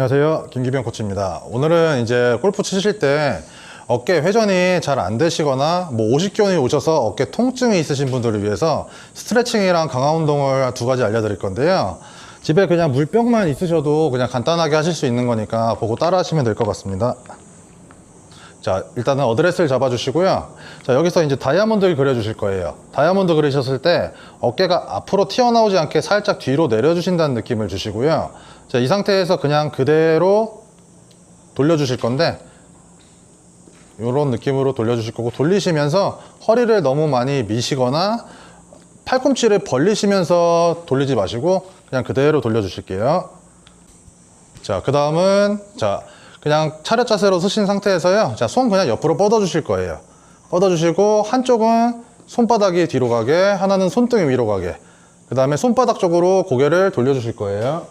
안녕하세요. 김기병 코치입니다. 오늘은 이제 골프 치실 때 어깨 회전이 잘 안 되시거나 뭐 오십견이 오셔서 어깨 통증이 있으신 분들을 위해서 스트레칭이랑 강화 운동을 두 가지 알려드릴 건데요. 집에 그냥 물병만 있으셔도 그냥 간단하게 하실 수 있는 거니까 보고 따라 하시면 될 것 같습니다. 자, 일단은 어드레스를 잡아주시고요. 자, 여기서 이제 다이아몬드를 그려주실 거예요. 다이아몬드 그리셨을 때 어깨가 앞으로 튀어나오지 않게 살짝 뒤로 내려주신다는 느낌을 주시고요. 자, 이 상태에서 그냥 그대로 돌려주실 건데, 이런 느낌으로 돌려주실 거고, 돌리시면서 허리를 너무 많이 미시거나 팔꿈치를 벌리시면서 돌리지 마시고, 그냥 그대로 돌려주실게요. 자, 그 다음은, 자, 그냥 차렷 자세로 서신 상태에서요. 자, 손 그냥 옆으로 뻗어 주실 거예요. 뻗어 주시고, 한쪽은 손바닥이 뒤로 가게, 하나는 손등이 위로 가게. 그 다음에 손바닥 쪽으로 고개를 돌려 주실 거예요.